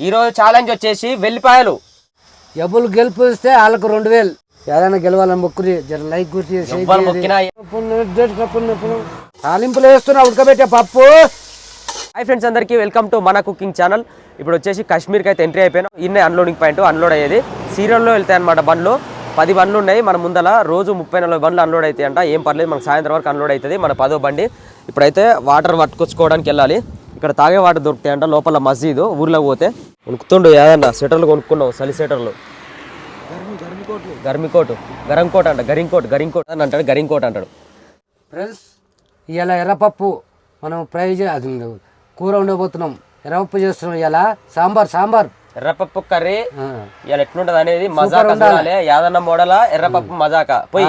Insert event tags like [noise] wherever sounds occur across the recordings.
ఈ రోజు ఛాలెంజ్ వచ్చేసి వెల్లిపాయలు. ఎబ్బులు గెలిపిస్తే వాళ్ళకు రెండు వేలు. ఏదైనా గెలవాలని మొక్కురి జర లైక్ గుర్తి ఎవ్వరు మొక్కినా తాలింపులు వేస్తున్నా ఉడకబెట్టే పప్పు. హాయ్ ఫ్రెండ్స్ అందరికీ వెల్కమ్ టు మన కుకింగ్ ఛానల్. ఇప్పుడు వచ్చేసి కాశ్మీర్కి అయితే ఎంట్రీ అయిపోయాను. ఇన్నే అన్లోడింగ్ పాయింట్ అన్లోడ్ అయ్యేది. సీరియల్లో వెళ్తాయి అనమాట బండ్లు. పది బండ్లు ఉన్నాయి. మన ముందల రోజు ముప్పై నలభై బండ్లు అన్లోడ్ అవుతాయి అంట ఏం పర్లేదు మనకు సాయంత్రం వరకు అన్లోడ్ అవుతుంది మన పదో బండి. ఇప్పుడైతే వాటర్ పట్టుకొచ్చుకోవడానికి వెళ్ళాలి. ఇక్కడ తాగే వాటర్ దొరుకుతాయి అంట లోపల మస్జీద్ ఊర్లోకి పోతే. కొనుక్కుతుండు ఏదన్నా స్వెటర్లు కొనుక్కున్నావు చలి స్వెటర్లు. గర్మికోట్ గరంకోట్ అంట గరింకోట్ గరింకోట్ అని అంటాడు గరింకోట్ అంటాడు. ఫ్రెండ్స్ ఇవాళ ఎర్రపప్పు మనం ఫ్రై అది కూర ఉండబోతున్నాం ఎర్రపప్పు చేస్తున్నాం ఇవాళ సాంబార్ సాంబార్. ఎర్రపప్పు కర్రీ. ఇవాళ ఎట్లుంటది అనేది మజాక చూడాలి. యాదన్న మోడల ఎర్రపప్పు మజాక. పోయి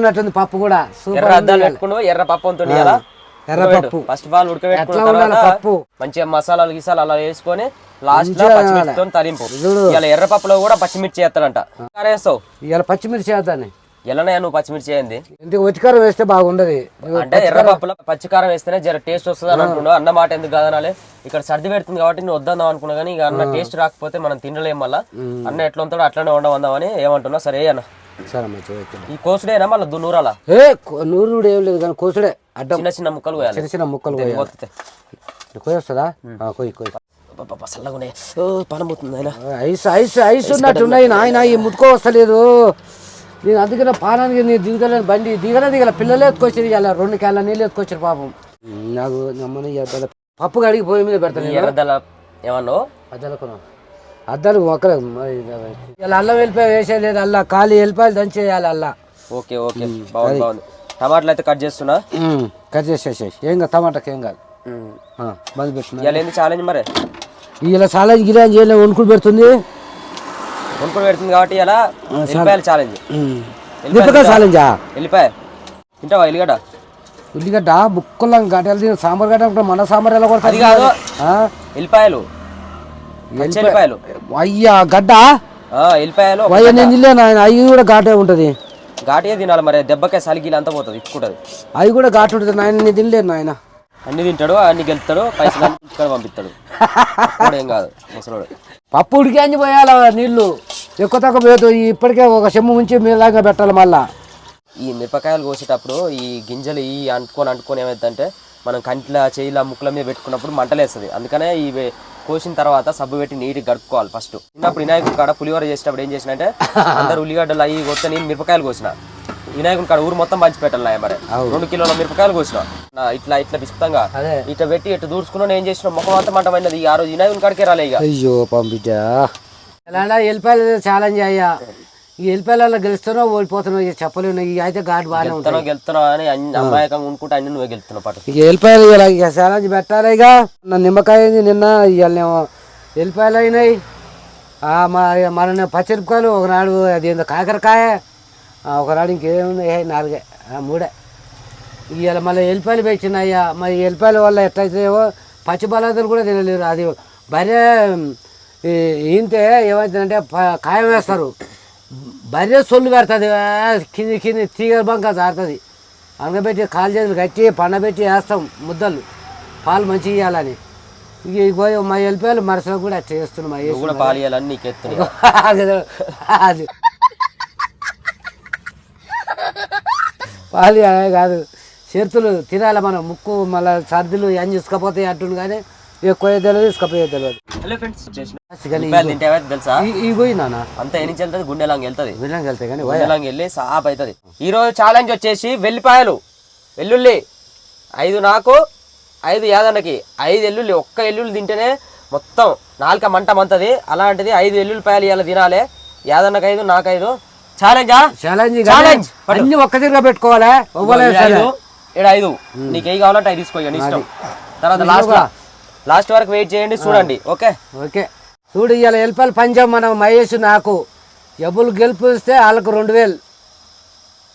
ఉన్నట్టుంది పప్పు కూడా. ఎర్ర అద్దాలు పెట్టుకుంటూ ఎర్ర పప్పు ఉంటుంది ఇలా ఎర్రపప్పు. ఫస్ట్ ఆఫ్ ఆల్ ఉడకబెట్టుకున్న తర్వాత? మంచిగా మసాలాలు గిసాలు అలా వేసుకొని లాస్ట్లో పచ్చిమిర్చితో తరింపు. ఇలా ఎర్రపప్పులో కూడా పచ్చిమిర్చి వేస్తాడంట వేస్తావు. ఇవాళ పచ్చిమిర్చి వేద్దాన్ని ఎలానే నువ్వు పచ్చిమిర్చి ఏంది? ఇంటికి ఒటికారం వేస్తే బాగుండదు. అంటే ఎర్రపప్పులో పచ్చికారం వేస్తేనే జర టేస్ట్ వస్తుంది అని అంటున్నావు అన్న మాట ఎందుకు కాదనాలి? ఇక్కడ సర్ది పెడుతుంది కాబట్టి నువ్వు వద్దాం అనుకున్నా కానీ ఇక అన్న టేస్ట్ రాకపోతే మనం తినలేం మళ్ళా. అన్న ఎట్లా ఉంటాడో అట్లనే ఉండవందామని ఏమంటున్నా? సరే అన్న. సరే ఓకే. ఈ కోసుడేనా మళ్ళీ దున్నూరాల ఏ కో- నూరు కూడా ఏం లేదు కానీ కోసుడే అడ్డం. చిన్న చిన్న ముక్కలు పోయాలి చిన్న చిన్న ముక్కలు. పోతే కోయొస్తుందా? కోయి కోయి. చల్లగానే ఓ పనబోతుంది ఆయన ఐస్ ఐస్ ఐస్ ఉన్నట్టు ఉన్నాయి నాయన ఈ ముట్టుకో వస్తలేదు. నేను అందుకే నా పానానికి నేను దిగుతలేను బండి దిగలే దిగల పిల్లలే ఎత్తుకొచ్చారు ఇలా రెండు కేళ్ళ నీళ్ళు ఎత్తుకొచ్చారు పాపం. నాకు నమ్మని పప్పు కడిగి పొయ్యి మీద పెడతాను ఎర్రదల ఏమన్నావు? అద్దలకు అద్దాలు ఒకరే. ఇలా అల్లం వెళ్ళిపోయి వేసేయలేదు అల్లా. ఖాళీ వెళ్ళిపోయి దంచేయాలి అల్లా. Okay okay. బాగుంది బాగుంది. టమాటాలు అయితే కట్ చేస్తున్నా? కట్ చేసేసేసి ఏం కాదు టమాటాకి ఏం కాదు. బంద్ పెట్టిన ఇవాళ ఏంది ఛాలెంజ్ మరి? ఇలా చాలా గిరా చేయలేదు వణుకుడు పెడుతుంది. కొనుక్కొని పెడుతుంది కాబట్టి ఇలా వెళ్ళిపోయాలి ఛాలెంజ్ దిప్పగా ఛాలెంజా వెళ్ళిపోయా తింటావా? ఎల్లిగడ్డ? ఉల్లిగడ్డ ముక్కలం గడ్డలు సాంబార్ గడ్డ మన సాంబార్ ఎలా ఆ? ఎల్లిపాయలు ఎల్లిపాయలు అయ్యా గడ్డ? ఆ, ఎల్లిపాయలు వయ్య నేను తినలేను? ఆయన అవి కూడా ఘాటే ఉంటుంది. ఘాటిగా తినాలి మరి. దెబ్బకే సలిగిలు అంతా పోతుంది ఇచ్చుకుంటది. అవి కూడా ఘాటు ఉంటుంది. నాయన నేను తినలేను నాయన. అన్ని తింటాడు అన్ని గెలుతాడు పైసలు పంపిస్తాడు. ఏం కాదు ముసలోడు. పప్పు ఉడికి పోయాల నీళ్ళు ఎక్కువ తక్కువ పోయదు ఇప్పటికే ఒక చెమ్ము ఉంచి మీలాగా పెట్టాలి మళ్ళా. ఈ మిరపకాయలు కోసేటప్పుడు ఈ గింజలు ఈ అంటుకొని అంటుకొని ఏమైందంటే మనం కంట్ల చేయిల ముక్కుల మీద పెట్టుకున్నప్పుడు మంటలేస్తుంది. అందుకనే ఈ కోసిన తర్వాత సబ్బు పెట్టి నీట్గా గడుపుకోవాలి ఫస్ట్. చిన్నప్పుడు వినాయకుడి కాడ పులిహోర చేసేటప్పుడు ఏం చేసిన అంటే [laughs] అందరు ఉల్లిగడ్డలు అవి కొత్త నేను మిరపకాయలు కోసిన. వినాయకుడి కాడ ఊరు మొత్తం పంచి పెట్టాలి మరి? రెండు కిలోల మిరపకాయలు కోసిన. ఇట్లా ఇట్లా విస్తృతంగా ఇట్లా పెట్టి ఇట్లా దూర్చుకున్నా నేను చేసిన ముఖం అంతా మంట పడినది. ఆ రోజు వినాయకుడి కాడికే రాలే ఇక. అయ్యో పంపిట ఎలా ఎల్లిపాయలు ఛాలెంజ్ అయ్యా. ఈ ఎల్లిపాయలలో గెలుస్తున్నావు ఓడిపోతున్నావు చెప్పలేను. ఇక అయితే ఘాటు బాగానే ఉంటుంది గెలుతున్నావు అని అన్ని అమాయకంగా ఉండుకుంటే అన్ని నువ్వే గెలుతున్నావు పాటు. ఇక ఎల్లిపాయలు ఇలా ఛాలెంజ్ పెట్టాలి ఇక. నా నిమ్మకాయ నిన్న ఇవాళనేమో ఎల్లిపాయలు అయినాయి మన పచ్చిమిరపకాయలు ఒకనాడు అది ఏందో కాకరకాయ ఒకనాడు ఇంకేముంది నాలుగే ఆ, మూడే. ఇవాళ మళ్ళీ ఎల్లిపాయలు పెంచినాయ్యా మరి ఎల్లిపాయల వల్ల ఎట్లయితాయో పచ్చి బలాదులు కూడా తినలేరు. అది ఈ- ఈంతే ఏమవుతుందంటే కాయం వేస్తారు. బర్రె సొల్లు పెడుతుంది. కింది కింది తీగ బంక జారుతుంది. అనగబెట్టి కాలు చేతులు కట్టి పండబెట్టి వేస్తాం ముద్దలు. పాలు మంచిగా ఇవ్వాలని ఇక పోయి మా ఎల్లిపాయలు మరుసలో కూడా అట్లా చేస్తున్నాం. కూడా నీకు ఎత్తున్నావు అది. పాలి కాదు. చేతులు తినాలి మనం. ముక్కు మళ్ళీ సర్దులు ఏం తీసుకపోతే అంటుంది కానీ ఎక్కువ తెలియదు తీసుకపోయే తెలియదు హలో ఫ్రెండ్స్ తింటే తెలుసా? నాన్న అంతా ఎన్ని వెళ్తుంది? గుండెలాంగి వెళ్తుంది కానీ గుండెలాంగి వెళ్ళి సాప్ అవుతుంది ఈ రోజు ఛాలెంజ్ వచ్చేసి వెల్లిపాయలు వెల్లుల్లి. ఐదు నాకు ఐదు యాదన్నకి. ఐదు ఎల్లుల్లి ఒక్క ఎల్లుల్లి తింటేనే మొత్తం నాలుక మంట మంతది. అలాంటిది ఐదు ఎల్లుల్లిపాయలు ఇలా తినాలి. యాదన్నకి ఐదు నాకు ఐదు. ఛాలెంజా ఛాలెంజ్ Challenge. అన్ని ఒక్క తిరిగా పెట్టుకోవాలి? ఐదు ఏడు ఐదు. నీకు ఏ కావాలంటే ఐదు తీసుకో ఇష్టం. తర్వాత లాస్ట్ లాస్ట్ వరకు వెయిట్ చేయండి చూడండి ఓకే? ఓకే. చూడు ఇవాళ ఎల్లిపాయలు పంచాం మనం మహేష్ నాకు. ఎబ్బులు గెలిపిస్తే వాళ్ళకు రెండు వేలు.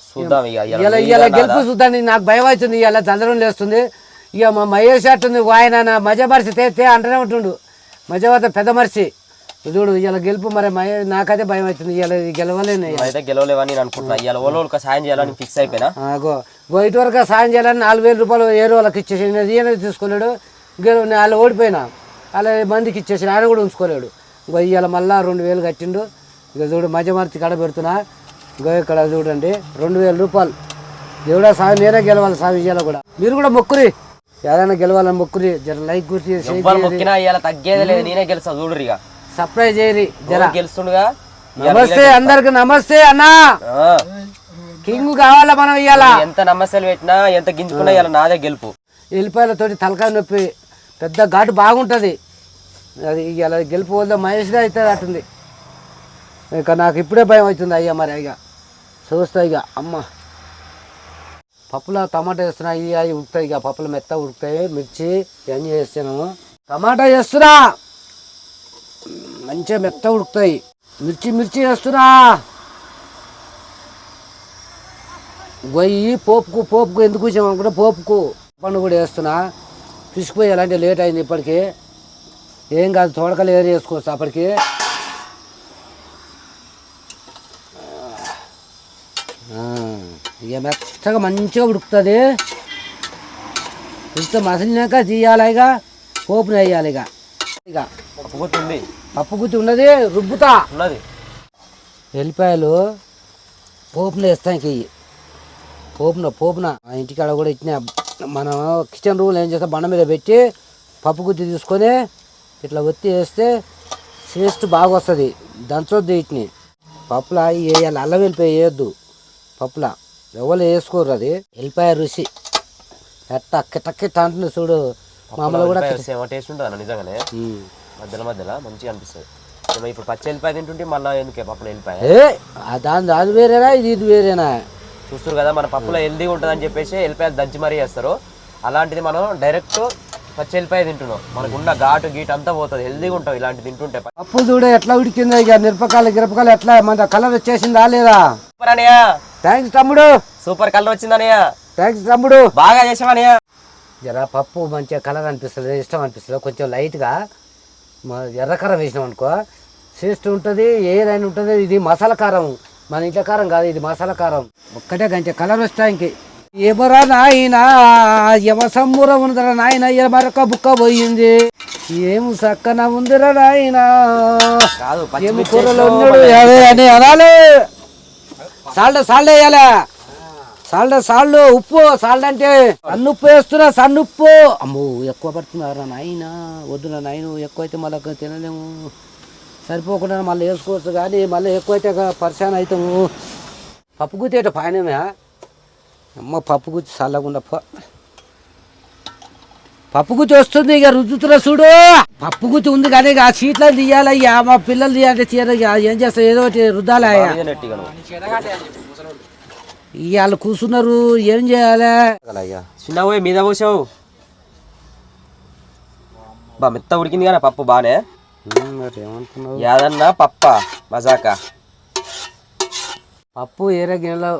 చూద్దాం ఇవాళ ఇలా ఇలా? గెలుపు చూద్దాం నాకు భయం అవుతుంది ఇలా చంద్రం లేస్తుంది. ఇక మా మహేష్ అట్టుంది ఆయన నా మజా మరిచి తే అంటూనే ఉంటుండు. మజా పోతే పెద్ద మరిచి. చూడు ఇలా గెలుపు మరి నాకైతే భయం అవుతుంది ఇలా గెలవలేను. అయితే గెలవలేవని నేను అనుకుంటున్నా. ఇవాళ ఓలోళ్ళకి సాయం చేయాలని ఫిక్స్ అయిపోయినా? ఆగో. గో ఇటువరకు సాయం చేయాలని నాలుగు వేల రూపాయలు ఏ వాళ్ళకి ఇచ్చేసి ఈయన తీసుకోలేడు గెలు వాళ్ళు ఓడిపోయినా. అలా మందికి ఇచ్చేసి ఆయన కూడా ఉంచుకోలేడు. ఇక ఇవాళ మళ్ళా రెండు వేలు కట్టిండు. ఇక చూడు మధ్యమర్తి కడ పెడుతున్నా. ఇక ఇక్కడ చూడండి రెండు వేల రూపాయలు. దేవుడా సామి నేనే గెలవాలి సామి ఇయ్యాల కూడా. మీరు కూడా మొక్కురి. ఏదైనా గెలవాలని మొక్కురి. జర లైక్ గుర్తి మొక్కినా ఇవాళ తగ్గేది లేదు. నేనే గెలుస్తా చూడు ఇక సర్ప్రైజ్ చేయరి జర. గెలుస్తుండగా? నమస్తే అందరికి నమస్తే అన్నా. కింగ్ కావాలా మనం ఇయ్యాల? ఎంత నమ్మసాలు పెట్టినా ఎంత గింజుకున్నా ఇవాళ నాదే గెలుపు. ఎల్లిపాయలతోటి తలకాయ నొప్పి. పెద్ద ఘాటు బాగుంటుంది. అది ఇలా గెలుపు వద్ద మహేష్గా అవుతుంది అట్టుంది ఇక నాకు ఇప్పుడే భయం అవుతుంది అయ్యా మరి అయ్యా చూస్తాయి ఇక. అమ్మ. పప్పులో టమాటా వేస్తున్నా అవి ఉడుకుతాయి ఇక. పప్పులు మెత్త ఉడుకుతాయి మిర్చి ఇవన్నీ వేస్తాను టమాటా వేస్తున్నా. మంచిగా మెత్త ఉడుకుతాయి. మిర్చి మిర్చి వేస్తున్నా. గొయ్యి పోపుకు పోపుకు ఎందుకు వచ్చామనుకుంటే పోపుకు. పండు కూడా వేస్తున్నా. పిసికిపోయి ఎలాంటి లేట్ అయింది ఇప్పటికి? ఏం కాదు తోడకలు ఏరి వేసుకోవచ్చు అప్పటికి. ఇక మెత్తగా మంచిగా ఉడుకుతుంది. ఉడికితే మసిలినాక తీయాలి ఇక పోపుని వేయాలి ఇక. ఇక పప్పు గుత్తి ఉంది. పప్పు గుత్తి ఉన్నది రుబ్బుతా. ఉన్నది. ఎల్లిపాయలు పోపున వేస్తాం ఇంక పోపున పోపున. ఇంటికాడ కూడా ఇచ్చిన మనం కిచెన్ రూమ్ ఏం చేస్తాం? బండ మీద పెట్టి పప్పు గుత్తి తీసుకొని ఇట్లా ఒత్తి వేస్తే టేస్ట్ బాగా వస్తుంది. దంచొద్దు వీటిని పప్పులా వేయాలి. అల్లం వెల్లిపాయ వేయొద్దు. పప్పులా. ఎవరు వేసుకోరు అది. ఎల్లిపాయ రుచి. ఎట్ట కిటక్కిట అంటుంది చూడు. మామూలు కూడా టేస్ట్ ఉంటుంది నిజంగానే. మధ్యలో మధ్యలో మంచిగా అనిపిస్తుంది. ఇప్పుడు పచ్చి వెళ్ళిపోయి తింటుంటే మళ్ళీ ఎందుకే పప్పులో వెళ్ళిపోయి దాని దాని వేరేనా? ఇది ఇది వేరేనా? చూస్తారు కదా మన పప్పులో హెల్దీగా ఉంటుందని చెప్పేసి వెళ్ళిపోయాలు దంచి మరీ చేస్తారు అలాంటిది మనం డైరెక్ట్ పచ్చి వెళ్ళిపోయి తింటున్నాం. మనకు ఉన్న ఘాటు గీటు అంతా పోతుంది. హెల్దీగా ఉంటాం ఇలాంటి తింటుంటే. పప్పు చూడు ఎట్లా ఉడికిందో ఇక మిరపకాయలు గిరపకాయలు ఎట్లా మన కలర్ వచ్చేసిందా లేదా? సూపర్ అనయ్య థ్యాంక్స్ తమ్ముడు. సూపర్ కలర్ వచ్చింది అనయ్య థ్యాంక్స్ తమ్ముడు. బాగా చేసావనయ్య జర పప్పు మంచిగా కలర్ అనిపిస్తుంది ఇష్టం అనిపిస్తుంది కొంచెం లైట్గా మ- ఎర్ర కారం వేసినాం అనుకో టేస్ట్ ఉంటుంది ఏదైనా ఉంటుంది ఇది మసాలా కారం. మన ఇంట్లో కారం కాదు ఇది మసాలా కారం. ఒక్కటే గంట కలర్ వస్తాయి ఎవరా నాయనా ఎవ సమ్ముర ఉందిరా నాయన మరొక బుక్క పోయింది. ఏం సక్కన ఉందిరా నాయనా. ఏమి కూరలో ఉన్నాడు అదే అని అనాలి. సాల్ట్ సాల్ట్ వేయాలా. సాల్ట్ సాల్ట్ ఉప్పు సాల్ట్ అంటే సన్ను ఉప్పు వేస్తున్నా సన్ను ఉప్పు అమ్మో ఎక్కువ పడుతున్నారా నాయన? వద్దురా నాయన ఎక్కువ అయితే మళ్ళీ తినలేము. సరిపోకుండా మళ్ళీ వేసుకోవచ్చు కానీ మళ్ళీ ఎక్కువైతే పరిశాన్ అవుతాము పప్పు గుత్తి అంటే పాయనమే అమ్మ పప్పు గుత్తి చల్లకుండా పో. పప్పు గుత్తి వస్తుంది ఇక రుద్దుతున్నా చూడు. పప్పు గుత్తి ఉంది కానీ ఇక ఆ సీట్లో తీయాలి ఇక మా పిల్లలు తీయాలంటే తీయాలి ఇక. ఏం చేస్తా ఏదో ఒకటి రుద్దాలి. వాళ్ళు కూర్చున్నారు ఏం చేయాలి? చిన్న పోయి మీద పోసావు. బా మెత్త ఉడికింది కానీ పప్పు బానే. యాదన్నా పప్ప మజాకా. పప్పు ఏరే గిన్నెలో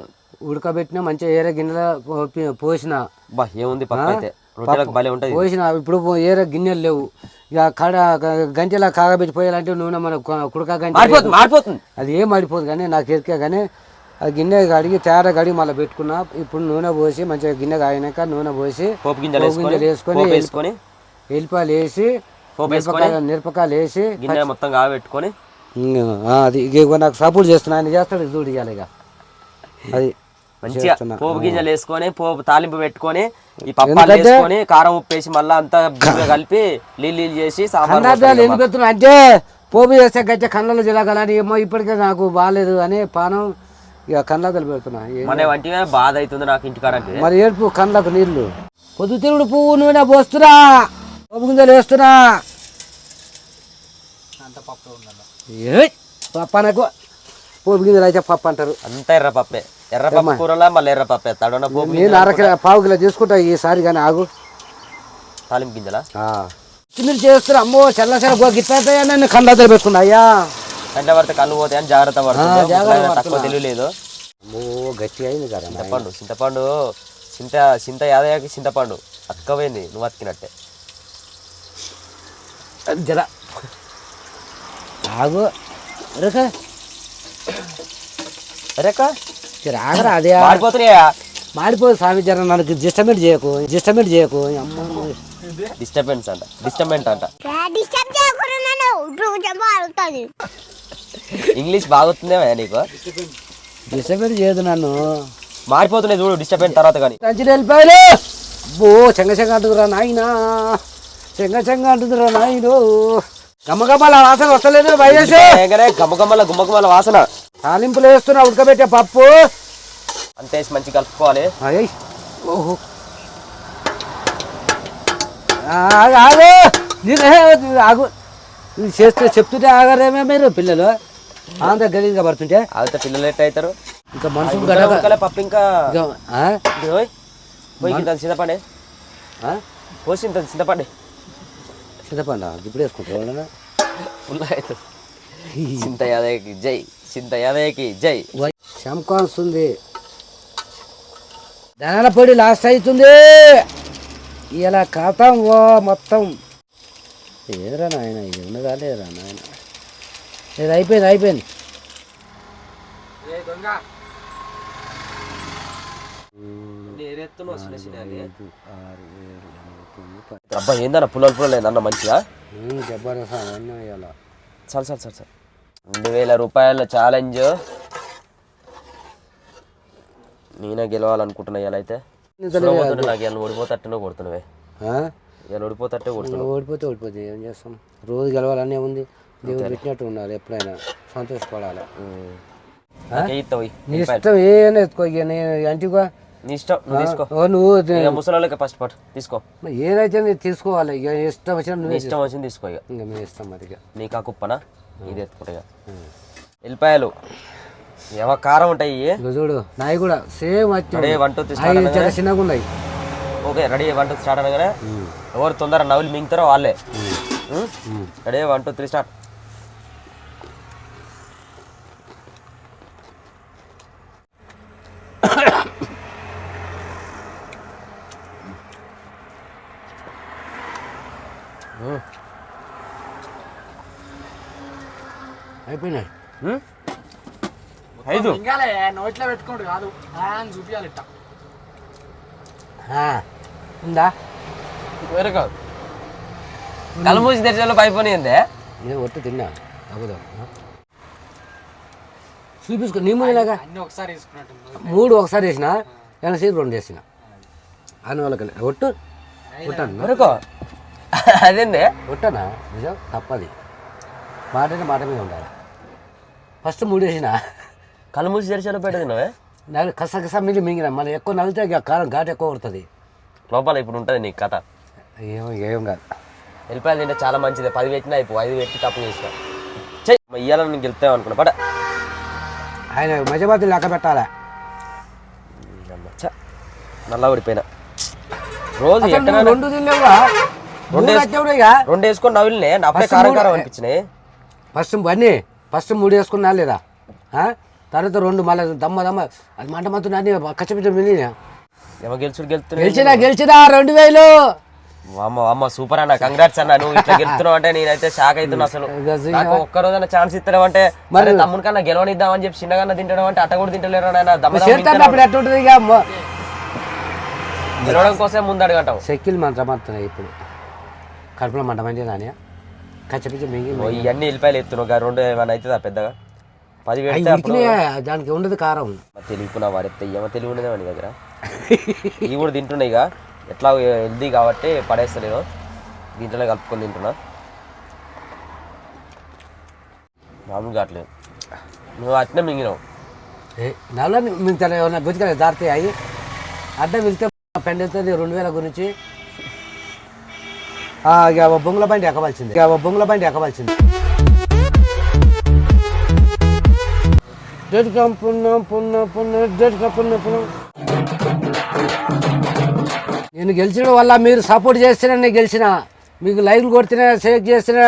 ఉడకబెట్టినా మంచిగా ఏరే గిన్నెలో పో- పోసిన. బా ఏముంది పప్పు అయితే? రొట్టెలకు భలే ఉంటది. పోసిన ఇప్పుడు ఏరే గిన్నెలు లేవు. ఇక కడ గంటెలా కాగబెట్టి పోయాలంటే నూనె మన కుడక గంట అది ఏం మాడిపోదు కానీ నాకు ఎరికే కానీ అది గిన్నె కడిగి తేడా కడిగి మళ్ళీ పెట్టుకున్నా ఇప్పుడు నూనె పోసి మంచిగా గిన్నె కాగినాక నూనె పోసి పోపు గింజలు పోపు గింజలు వేసుకొని వేసుకొని పోపు వేసుకొని. వేసి వేసుకొని మిరపకాయలు వేసి గిన్నె మొత్తం కాగబెట్టుకొని అది ఇక నాకు సపోర్ట్ చేస్తున్నా ఆయన చేస్తాడు చూడు ఇక అది మంచిగా. పోపు గింజలు వేసుకొని పోపు తాలింపు పెట్టుకొని ఈ పప్పాలు వేసుకొని కారం ఉప్పు వేసి మళ్ళీ అంతా కలిపి నీళ్ళు నీళ్ళు చేసి సాంబార్ ఎందుకు అంటే పోపు చేస్తే గట్టే కళ్ళలో జిలాగాలని ఏమో ఇప్పటికే నాకు బాగాలేదు అని పానం ఇక కళ్ళదలు పెడుతున్నా. మన వంటిగా బాధ అవుతుంది నాకు ఇంటికాడంటే మరి ఏడుపు కళ్ళకు నీళ్ళు పొద్దుతిరుగుడు పువ్వు నూనె పోస్తున్నా గింజలు వేస్తున్నా. ఏయ్, పప్పు అనకు పోపు గింజలు అయితే పప్పు అంటారు. అంత ఎర్ర పప్పే. ఎర్ర పప్పు కూరలా మళ్ళీ ఎర్ర పప్పే తడన పోపు నేను అరకిల పావు కిలో తీసుకుంటా ఈసారి కానీ ఆగు. తాలింపు గింజలా? మీరు చేస్తున్నా. అమ్మో చల్ల చల్ల గిట్లా నేను కళ్ళతో పెట్టుకున్నా అయ్యా. కంట పడితే కళ్ళు పోతాయి అని జాగ్రత్త పడుతుంది తక్కువ తెలియలేదు. అమ్మో గట్టి అయింది కదా. చింతపండు చింతపండు చింత చింత యాదయ్యకి చింతపండు. అక్కపోయింది నువ్వు అతికినట్టే. జర. ఆగు. రేఖ. అరేక జర ఆగరా అదే మాడిపోతున్నాయా? మాడిపోదు స్వామి జర నన్ను డిస్టర్బెంట్ చేయకు డిస్టర్బెంట్ చేయకు. అమ్మ. డిస్టర్బెన్స్ అంట డిస్టర్బెంట్ అంట. ఇంగ్లీష్ బాగుతుందేమో నీకు? డిస్టర్బెన్స్ చేయదు నన్ను. మారిపోతున్నాయి చూడు డిస్టర్బెంట్ తర్వాత కానీ. దంచిన వెళ్ళిపోయారు బో చెంగ చెంగ అంటుందిరా నాయనా. చెంగ చెంగ అంటుందిరా నాయను గమ్మగమ్మల వాసన వస్తలేదు వైఎస్ ఏంగానే గమ్మగమ్మల గుమ్మగమ్మల వాసన? తాలింపులు వేస్తున్నా ఉడకబెట్టే పప్పు. అంతే మంచిగా కలుపుకోవాలి. అయ్యి. ఓహో. ఆగు నేను ఆగు చేస్తే చెప్తుంటే ఆగారేమే మీరు పిల్లలు. అంత గలీజ్గా పడుతుంటే అయితే పిల్లలు ఎట్ట అవుతారు? ఇంకా ఉడకలే పప్పు ఇంకా. పోయి ఇంత చింతపండే? పోసి ఇంత చింతపండే చింతపండు? ఇప్పుడు వేసుకుంటారు ఫుల్ అవుతుంది చింత యాదయ్యకి జై చింత యాదయ్యకి జై శంఖం వస్తుంది ధనాల పొడి లాస్ట్ అవుతుంది. ఇలా ఖాతం ఓ మొత్తం. ఏదిరా నాయన ఇది ఉన్నదా లేదురా నాయన. ఇది అయిపోయింది అయిపోయింది. అబ్బా ఏందన్న పుల్లలు పుల్లలు అన్న మంచిగా? చాలు చాలు చాలు చాలు. రెండు వేల రూపాయల ఛాలెంజ్ నేనే గెలవాలనుకుంటున్నా ఇలా అయితే. నాకు ఇలా ఓడిపోతట్టునే కొడుతున్నావే. ఇలా ఓడిపోతట్టే కొడుతున్నావు. ఓడిపోతే ఓడిపోతే ఏం చేస్తాం? రోజు గెలవాలనే ఉంది. దేవుడు పెట్టినట్టు ఉండాలి ఎప్పుడైనా. సంతోషపడాలి. ఇష్టం ఎత్తుకో ఇక నేను అంటిగా నీ ఇష్టం నువ్వు తీసుకో. నువ్వు ముసలోళ్ళకి ఫస్ట్ తీసుకో. ఏదైతే తీసుకోవాలి ఇక ఇష్టం వచ్చిన నువ్వు ఇష్టం వచ్చింది తీసుకో ఇక. ఇంకా మీ ఇష్టం మరి ఇక. నీకు ఆ. కుప్పనా ఇది ఎత్తుకుంటా ఎవ కారం ఉంటాయి చూడు నాయి కూడా సేమ్ వచ్చి వన్ టూ చాలా చిన్నగా ఉన్నాయి. Okay ready one two start అనగానే? ఎవరు తొందర నవ్వులు మింగుతారో వాళ్ళే. Ready one two three start అయిపోయినాయి. ఐదు. ఇంకాలే నోట్లో పెట్టుకోండి కాదు. అని చూపించాలి ఇట్ట ఉందా? వేరే కాదు. కళ్ళు మూసి తెరిచేలో అయిపోయిందే నేను ఒట్టు తిన్నా. అబుదాం చూపించుకో నీ ముందులాగా అన్ని ఒకసారి వేసుకున్నట్టు మూడు ఒకసారి వేసిన నేను సీట్ రెండు వేసిన అని వాళ్ళకి ఒట్టు. ఒట్టన్నా వరకు [laughs] అదేందే? ఒట్టనా? నిజం? తప్పది. మాట అంటే మాట మీద ఉండాలి. ఫస్ట్ మూడు వేసిన కళ్ళు మూసి తెరిచేలో పెట్టదినవే నాకు కస కస మిగి మింగిన? మళ్ళీ ఎక్కువ నవ్వితే కారం ఘాటు ఎక్కువ పడుతుంది లోపల ఇప్పుడు ఉంటుంది నీకు కథ. ఏం ఏం కాదు. వెళ్ళిపోయాలి తింటే చాలా మంచిది. పది పెట్టినా అయిపో ఐదు పెట్టి తప్పు చేసిన. చెయ్యి ఇయ్యాలని నీకు గెలుతావు అనుకున్నా. పడ ఆయన మధ్యవర్తి లెక్క పెట్టాలి? నల్ల ఓడిపోయినా రోజు రెండు ఇక రెండు వేసుకొని నవ్వులనే. అప్పుడే ఫస్ట్ కారం అనిపించినాయి. ఫస్ట్ బన్నీ ఫస్ట్ మూడు వేసుకున్నా లేదా? తర్వాత రెండు మళ్ళీ దమ్మ దమ్మ. అది మంట మంతున్నా అన్ని కచ్చపిచ్చ మిగిలిన ఏమో గెలుచుడు గెలుతున్నా గెలిచినా గెలిచినా రెండు వేలు. అమ్మ అమ్మ సూపర్ అన్న. కంగ్రాట్స్ అన్న. నువ్వు ఇట్లా గెలుతున్నావు అంటే నేనైతే షాక్ అవుతున్నా అసలు. నాకు ఒక్క రోజైనా ఛాన్స్ ఇస్తావు అంటే మరి తమ్ముని కన్నా గెలవనిద్దామని చెప్పి చిన్నగా తింటడం అంటే అట్ట కూడా తింటలేరు నాయన. దమ్మ గెలవడం కోసం ముందు అడగంటావు సెక్కిల్ మంతున్నాయి ఇప్పుడు. కడుపులో మంట మంది దాని కచ్చపిచ్చ మింగి ఓ ఇవన్నీ వెళ్ళిపోయాలి ఎత్తున్నావు రెండు ఏమైనా అవుతుందా పెద్దగా? పది అవి పెడితే అప్పుడు ఉడికినాయి దానికి ఉండదు కారం. తెలియకున్నా వాడితే ఏమో తెలివి ఉండదే నీ దగ్గర. ఇవి కూడా తింటున్నాయి ఇక. ఎట్లా హెల్దీ కాబట్టి పడేస్తలేను. దీంట్లోనే కలుపుకొని తింటున్నా. మామూలుగా అట్లేదు నువ్వు అట్నే మింగినావు. నెల మిగతా ఏమన్నా గుజ్జుగా దారితే అయ్యి అడ్డ వెళ్తే పెండుతుంది రెండు వేల గురించి. బొంగుల బండి ఎక్కవలసింది. బొంగుల బండి ఎక్కవలసింది. డెడ్కం పున్న పున్న పున్న డెడ్క పున్న పున్న. నేను గెలిచిన వల్ల మీరు సపోర్ట్ చేస్తేనే నేను గెలిచిన. మీకు లైక్లు కొడితేనే షేక్ చేసినా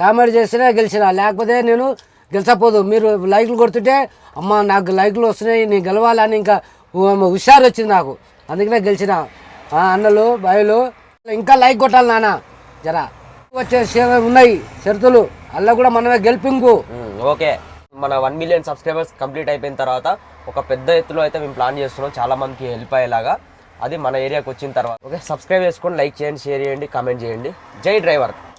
కామెంట్ చేసినా గెలిచిన. లేకపోతే నేను గెలిచపోదు మీరు లైక్లు కొడుతుంటే అమ్మ నాకు లైక్లు వస్తున్నాయి నేను గెలవాలని ఇంకా హుషారు వచ్చింది నాకు. అందుకనే గెలిచిన. అన్నలు బాయిలు ఇంకా లైక్ కొట్టాలి నాన్న. జర. వచ్చే ఉన్నాయి షరతులు. అలా కూడా మనమే గెలిపింగు. ఓకే. మన వన్ మిలియన్ సబ్స్క్రైబర్స్ కంప్లీట్ అయిపోయిన తర్వాత ఒక పెద్ద ఎత్తులో అయితే మేము ప్లాన్ చేస్తున్నాం చాలా మందికి హెల్ప్ అయ్యేలాగా. అది మన ఏరియాకి వచ్చిన తర్వాత. ఓకే సబ్స్క్రైబ్ చేసుకోండి లైక్ చేయండి షేర్ చేయండి కామెంట్ చేయండి. జై డ్రైవర్.